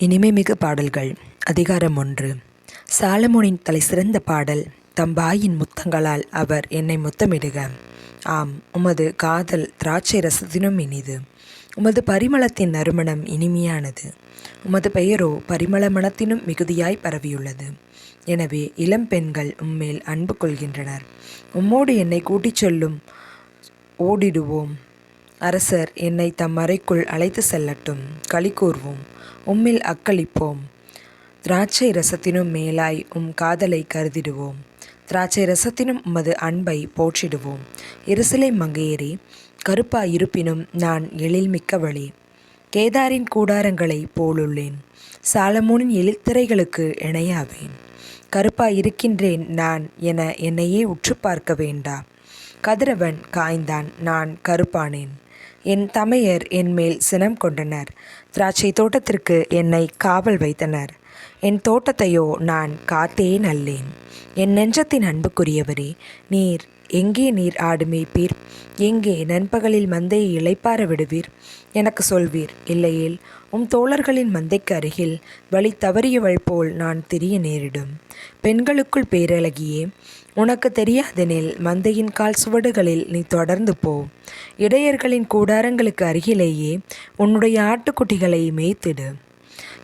இனிமைமிகு பாடல்கள். அதிகாரம் ஒன்று. சாலமோனின் தலை சிறந்த பாடல் தம் வாயின் முத்தங்களால் அவர் என்னை முத்தமிடுக. ஆம் உமது காதல் திராட்சை ரசத்தினும் இனிது. உமது பரிமளத்தின் நறுமணம் இனிமையானது. உமது பெயரோ பரிமள மனத்தினும் மிகுதியாய் பரவியுள்ளது. எனவே இளம் பெண்கள் உம்மேல் அன்பு கொள்கின்றனர். உம்மோடு என்னை கூட்டிச் சொல்லும் ஓடிடுவோம். அரசர் என்னை தம் அறைக்குள் அழைத்து செல்லட்டும். களி கூர்வோம். உம்மில் அக்களிப்போம். திராட்சை ரசத்தினும் மேலாய் உம் காதலை கருதிடுவோம். திராட்சை ரசத்தினும் உமது அன்பை போற்றிடுவோம். எருசலை மங்கையேறி கருப்பா இருப்பினும் நான் எழில்மிக்கவளே கேதாரின் கூடாரங்களை போலுள்ளேன். சாலமோனின் எழில்திரைகளுக்கு இணையாவேன். கருப்பா இருக்கின்றேன் நான் என என்னையே உற்று பார்க்க வேண்டா. கதிரவன் காய்ந்தான் நான் கருப்பானேன். என் தமையர் என் மேல் சினம் கொண்டனர். திராட்சை தோட்டத்திற்கு என்னை காவல் வைத்தனர். என் தோட்டத்தையோ நான் காத்தேன் அல்லேன். என் நெஞ்சத்தின் அன்புக்குரியவரே நீர் எங்கே நீர் ஆடு மேய்ப்பீர் எங்கே நண்பகலில் மந்தையை இளைப்பார விடுவீர்? எனக்கு சொல்வீர் இல்லையேல் உம் தோழர்களின் மந்தைக்கு அருகில் வழி தவறியவள் போல் நான் திரிய நேரிடும். பெண்களுக்குள் பேரழகியே உனக்கு தெரியாதெனில் மந்தையின் கால் சுவடுகளில் நீ தொடர்ந்து போ. இடையர்களின் கூடாரங்களுக்கு அருகிலேயே உன்னுடைய ஆட்டுக்குட்டிகளை மேய்த்திடு.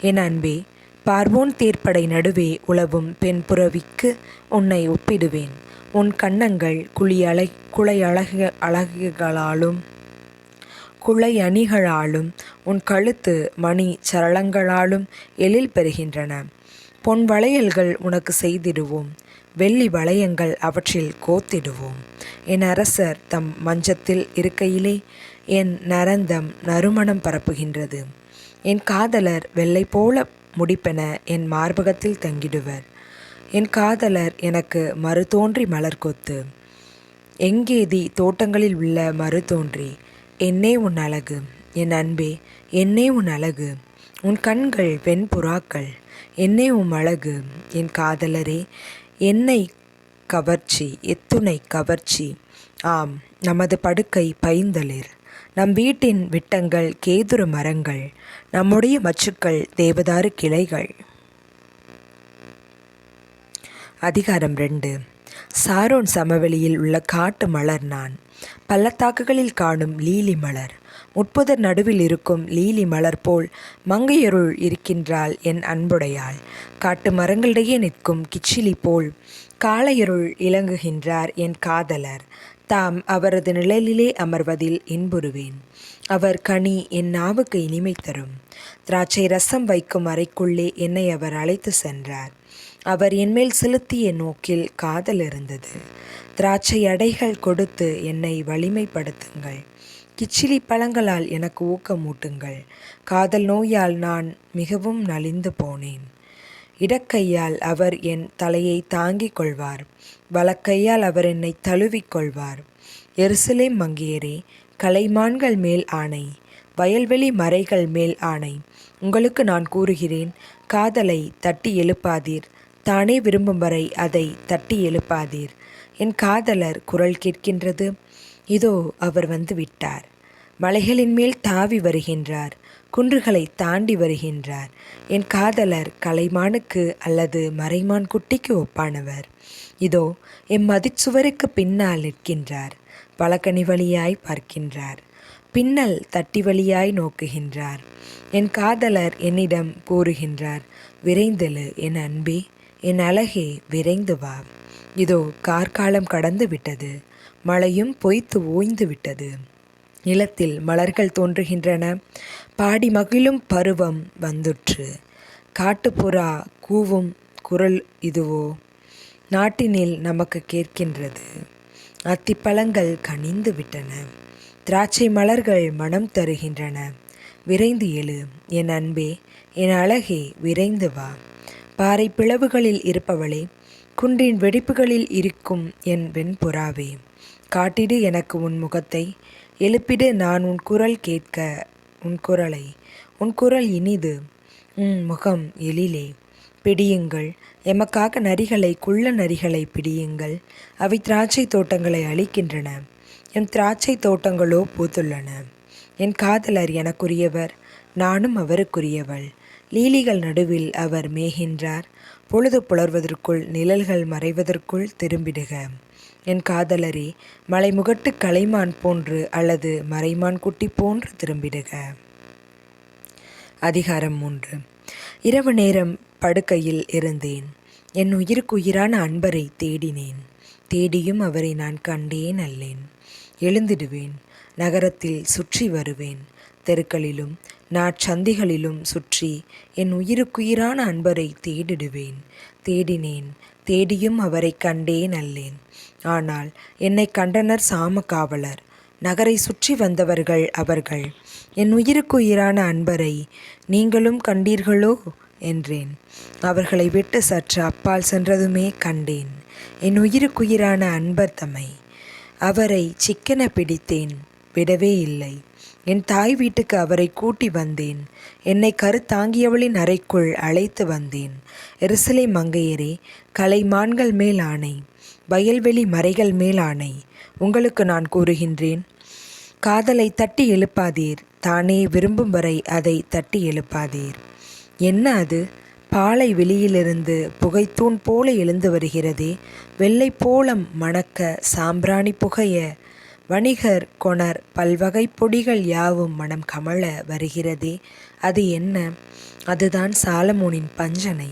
என் அன்பே பார்வோன் தேர்ப்படை நடுவே உழவும் பெண் புறவிக்கு உன்னை ஒப்பிடுவேன். உன் கன்னங்கள் குழி அழ குலை அழகு அழகுகளாலும் குளை அணிகளாலும் உன் கழுத்து மணி சரளங்களாலும் எழில் பெறுகின்றன. பொன் வளையல்கள் உனக்கு செய்திடுவோம். வெள்ளி வளையங்கள் அவற்றில் கோத்திடுவோம். என் அரசர் தம் மஞ்சத்தில் இருக்கையிலே என் நரந்தம் நறுமணம் பரப்புகின்றது. என் காதலர் வெள்ளை போல முடிப்பென என் மார்பகத்தில் தங்கிடுவர். என் காதலர் எனக்கு மறுதோன்றி மலர் கொத்து எங்கேதி தோட்டங்களில் உள்ள மறுதோன்றி என்னே உன் அழகு என் அன்பே என்னே உன் அழகு. உன் கண்கள் வெண்புறாக்கள் என்னே உன் அழகு. என் காதலரே என்னை கவர்ச்சி எத்துணை கவர்ச்சி. ஆம் நமது படுக்கை பைந்தளிர். நம் வீட்டின் விட்டங்கள் கேதுர மரங்கள் நம்முடைய மச்சுக்கள் தேவதாரு கிளைகள். அதிகாரம் ரெண்டு. சாரோன் சமவெளியில் உள்ள காட்டு மலர் நான். பள்ளத்தாக்குகளில் காணும் லீலி மலர். முட்புதர் நடுவில் இருக்கும் லீலி மலர் போல் மங்கையருள் இருக்கின்றாள் என் அன்புடையாள். காட்டு மரங்களிடையே நிற்கும் கிச்சிலி போல் காளையருள் இலங்குகின்றார் என் காதலர். தாம் அவரது நிழலிலே அமர்வதில் இன்புறுவேன். அவர் கனி என் நாவுக்கு இனிமை தரும். திராட்சை ரசம் வைக்கும் அறைக்குள்ளே என்னை அவர் அழைத்து சென்றார். அவர் என்மேல் செலுத்திய நோக்கில் காதல் இருந்தது திராட்சை அடைகள் கொடுத்து என்னை வலிமைப்படுத்துங்கள். கிச்சிலி பழங்களால் எனக்கு ஊக்கமூட்டுங்கள். காதல் நோயால் நான் மிகவும் நலிந்து போனேன். இடக்கையால் அவர் என் தலையை தாங்கிக் கொள்வார். வலக்கையால் அவர் என்னை தழுவிக் கொள்வார். எருசலே மங்கேரே கலைமான்கள் மேல் ஆணை வயல்வெளி மறைகள் மேல் ஆணை. உங்களுக்கு நான் கூறுகிறேன் காதலை தட்டி எழுப்பாதீர். தானே விரும்பும் வரை அதை தட்டி எழுப்பாதீர். என் காதலர் குரல் கேட்கின்றது. இதோ அவர் வந்து விட்டார். மலைகளின் மேல் தாவி வருகின்றார். குன்றுகளை தாண்டி வருகின்றார். என் காதலர் கலைமானுக்கு அல்லது மறைமான் குட்டிக்கு ஒப்பானவர். இதோ எம் மதிச்சுவருக்கு பின்னால் நிற்கின்றார். பழக்கனி வழியாய் பார்க்கின்றார். பின்னல் தட்டி வழியாய் நோக்குகின்றார். என் காதலர் என்னிடம் கூறுகின்றார். விரைந்தெழு என் அன்பே! என் அழகே விரைந்து வா. இதோ கார்காலம் கடந்து விட்டது. மழையும் பொய்த்து ஓய்ந்து விட்டது. நிலத்தில் மலர்கள் தோன்றுகின்றன. பாடி மகிழும் பருவம் வந்துற்று. காட்டுப்புறா கூவும் குரல் இதுவோ? நாட்டினில் நமக்கு கேட்கின்றது. அத்திப்பழங்கள் கனிந்து விட்டன. திராட்சை மலர்கள் மனம் தருகின்றன. விரைந்து எழு என் அன்பே என் அழகே விரைந்து வா. பாறை பிளவுகளில் இருப்பவளே குன்றின் வெடிப்புகளில் இருக்கும் என் வெண்புறாவே காட்டிடு எனக்கு உன் முகத்தை எழுப்பிடு நான் உன் குரல் கேட்க உன் குரலை உன் குரல் இனிது உன் முகம் எழிலே. பிடியுங்கள் எமக்காக நரிகளை குள்ள நரிகளை பிடியுங்கள் அவை திராட்சை தோட்டங்களை அழிக்கின்றன என் திராட்சை தோட்டங்களோ பூத்துள்ளன. என் காதலர் எனக்குரியவர் நானும் அவருக்குரியவள். லீலிகள் நடுவில் அவர் மேகின்றார் பொழுது புலர்வதற்குள் நிழல்கள் மறைவதற்குள் திரும்பிடுக. என் காதலரே மலைமுகட்டு கலைமான் போன்று அல்லது மறைமான் குட்டி போன்று திரும்பிடுக. அதிகாரம் மூன்று. இரவு நேரம் படுக்கையில் இருந்தேன். என் உயிருக்குயிரான அன்பரை தேடினேன். தேடியும் அவரை நான் கண்டேன் அல்லேன். எழுந்திடுவேன். நகரத்தில் சுற்றி வருவேன். தெருக்களிலும் நாட்சந்திகளிலும் சுற்றி என் உயிருக்குயிரான அன்பரை தேடிடுவேன். தேடினேன் தேடியும் அவரை கண்டேன் அல்லேன். ஆனால் என்னை கண்டனர் சாம காவலர் நகரை சுற்றி வந்தவர்கள் அவர்கள். என் உயிருக்குயிரான அன்பரை நீங்களும் கண்டீர்களோ? என்றேன். அவர்களை விட்டு சற்று அப்பால் சென்றதுமே கண்டேன். என் உயிருக்குயிரான அன்பர் தம்மை. அவரை சிக்கன பிடித்தேன். விடவே இல்லை. என் தாய் வீட்டுக்கு அவரை கூட்டி வந்தேன். என்னை கருத்தாங்கியவளின் அறைக்குள் அழைத்து வந்தேன். எருசலை மங்கையரே கலைமான்கள் மேல் ஆணை வயல்வெளி மறைகள் மேல் ஆணை உங்களுக்கு நான் கூறுகின்றேன். காதலை தட்டி எழுப்பாதீர் தானே விரும்பும் வரை அதை தட்டி எழுப்பாதீர். என்ன அது? பாலை வெளியிலிருந்து புகைத்தூண் போல எழுந்து வருகிறதே வெள்ளை போலம் மணக்க சாம்பிராணி புகைய வணிகர் கொணர் பல்வகை பொடிகள் யாவும் மனம் கமழ வருகிறதே. அது என்ன? அதுதான் சாலமோனின் பஞ்சனை.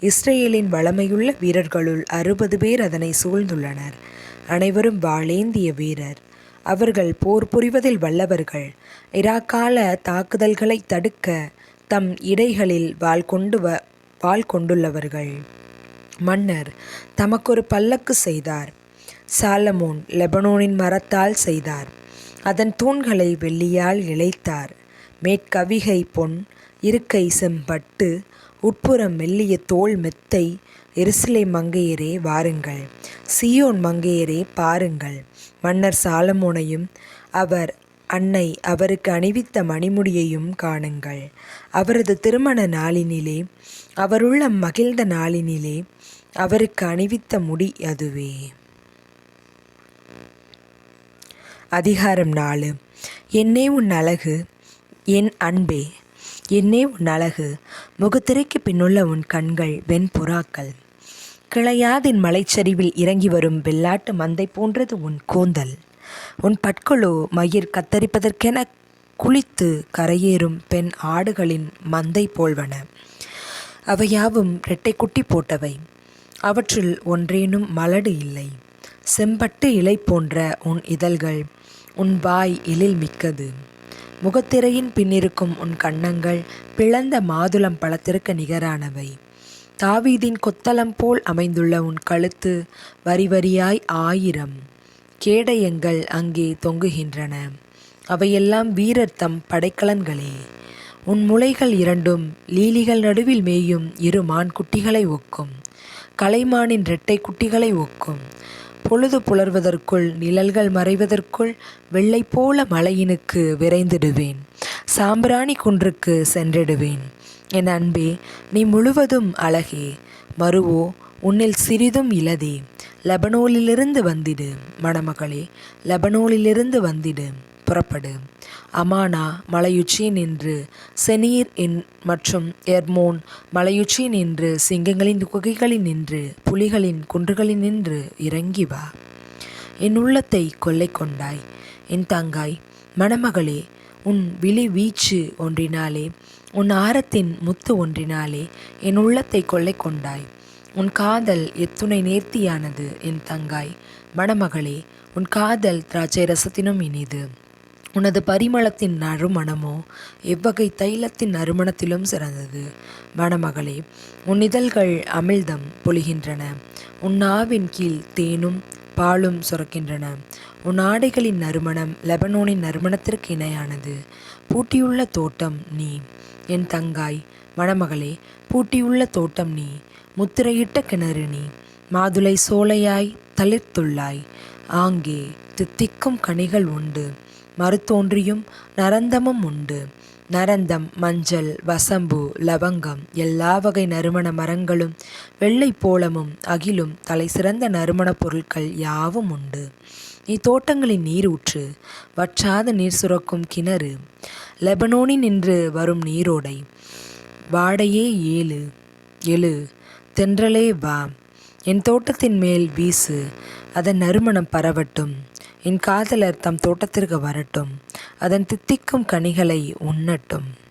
இஸ்ரேலின் வளமையுள்ள வீரர்களுள் அறுபது பேர் அதனை சூழ்ந்துள்ளனர். அனைவரும் வாளேந்திய வீரர். அவர்கள் போர் புரிவதில் வல்லவர்கள். இராக்கால தாக்குதல்களை தடுக்க தம் இடைகளில் வாள் கொண்டு வ வாள் கொண்டுள்ளவர்கள். மன்னர் தமக்கொரு பல்லக்கு செய்தார். சாலமோன் லெபனோனின் மரத்தால் செய்தார். அதன் தூண்களை வெள்ளியால் இழைத்தார். மேற்கவிகை பொன் இருக்கை செம்பட்டு உட்புறம் மெல்லிய தோல் மெத்தை எருசலை மங்கையரே வாருங்கள். சியோன் மங்கையரே பாருங்கள். மன்னர் சாலமோனையும் அவர் அன்னை அவருக்கு அணிவித்த மணிமுடியையும் காணுங்கள். அவரது திருமண நாளினிலே அவருள்ள மகிழ்ந்த நாளினிலே அவருக்கு அணிவித்த முடி அதுவே. அதிகாரம் நாலு. என்னே உன் அழகு என் அன்பே என்னே உன் அழகு முகத்திரைக்கு பின்னுள்ள உன் கண்கள் வெண்புறாக்கள் கிளையாதின் மலைச்சரிவில் இறங்கி வரும் வெள்ளாட்டு மந்தை போன்றது உன் கூந்தல். உன் பட்களோ மயிர் கத்தரிப்பதற்கென குளித்து கரையேறும் பெண் ஆடுகளின் மந்தை போல்வன. அவையாவும் இரட்டை குட்டி போட்டவை. அவற்றில் ஒன்றேனும் மலடு இல்லை. செம்பட்டு இலை போன்ற உன் இதழ்கள் உன் வாய் எழில் மிக்கது. முகத்திரையின் பின்னிருக்கும் உன் கன்னங்கள் பிளந்த மாதுளம் பழத்திற்கு நிகரானவை. தாவீதின் கொத்தளம் போல் அமைந்துள்ள உன் கழுத்து வரி வரியாய் ஆயிரம். கேடயங்கள் அங்கே தொங்குகின்றன. அவையெல்லாம் வீரர் தம் படைக்கலன்களே. உன் முளைகள் இரண்டும் லீலிகள் நடுவில் மேயும் இரு மான் குட்டிகளை ஒக்கும். கலைமானின் இரட்டை குட்டிகளை ஒக்கும். பொழுது புலர்வதற்குள் நிழல்கள் மறைவதற்குள் வெள்ளை போல மலையினுக்கு விரைந்திடுவேன். சாம்பிராணி குன்றுக்கு சென்றிடுவேன். என் அன்பே நீ முழுவதும் அழகே. மறுவோ உன்னில் சிறிதும் இலதே. லெபனோலிலிருந்து வந்திடு மணமகளே. லெபனோலிலிருந்து வந்திடு. புறப்படு. அமானா மலையுச்சி நின்று செனீர் என் மற்றும் எர்மோன் மலையுச்சி நின்று சிங்கங்களின் குகைகளில் நின்று புலிகளின் குன்றுகளில் நின்று இறங்கி வா. என் உள்ளத்தை கொள்ளை கொண்டாய். என் தங்காய் மணமகளே உன் விழி வீச்சு ஒன்றினாலே உன் ஆரத்தின் முத்து ஒன்றினாலே என் உள்ளத்தை கொள்ளை கொண்டாய். உன் காதல் எத்துணை நேர்த்தியானது என் தங்காய் மணமகளே உன் காதல் திராட்சை ரசத்தினும் இனிது. உனது பரிமளத்தின் நறுமணமோ எவ்வகை தைலத்தின் நறுமணத்திலும் சிறந்தது. மணமகளே உன் இதழ்கள் அமிழ்தம் பொழிகின்றன. உன் நாவின் கீழ் தேனும் பாலும் சுரக்கின்றன. உன் ஆடைகளின் நறுமணம் லெபனோனின் நறுமணத்திற்கு இணையானது. பூட்டியுள்ள தோட்டம் நீ. என் தங்காய் மணமகளே பூட்டியுள்ள தோட்டம் நீ. முத்திரையிட்ட கிணறு நீ. மாதுளை சோலையாய் தளிர்த்துள்ளாய். ஆங்கே தித்திக்கும் கனிகள் உண்டு. மறுத்தோன்றியும் நரந்தமும் உண்டு. நரந்தம் மஞ்சள் வசம்பு லவங்கம் எல்லா வகை நறுமண மரங்களும் வெள்ளை போலமும் அகிலும் தலை சிறந்த நறுமணப் பொருட்கள் யாவும் உண்டு. இத்தோட்டங்களின் நீரூற்று வற்றாத நீர் சுரக்கும் கிணறு லெபனோனின் நின்று வரும் நீரோடை வாடையே ஏழு எழு தென்றலே வா. என் தோட்டத்தின் மேல் வீசு அதன் நறுமணம் பரவட்டும். என் காதலர் தம் தோட்டத்திற்கு வரட்டும். அதன் தித்திக்கும் கனிகளை உண்ணட்டும்.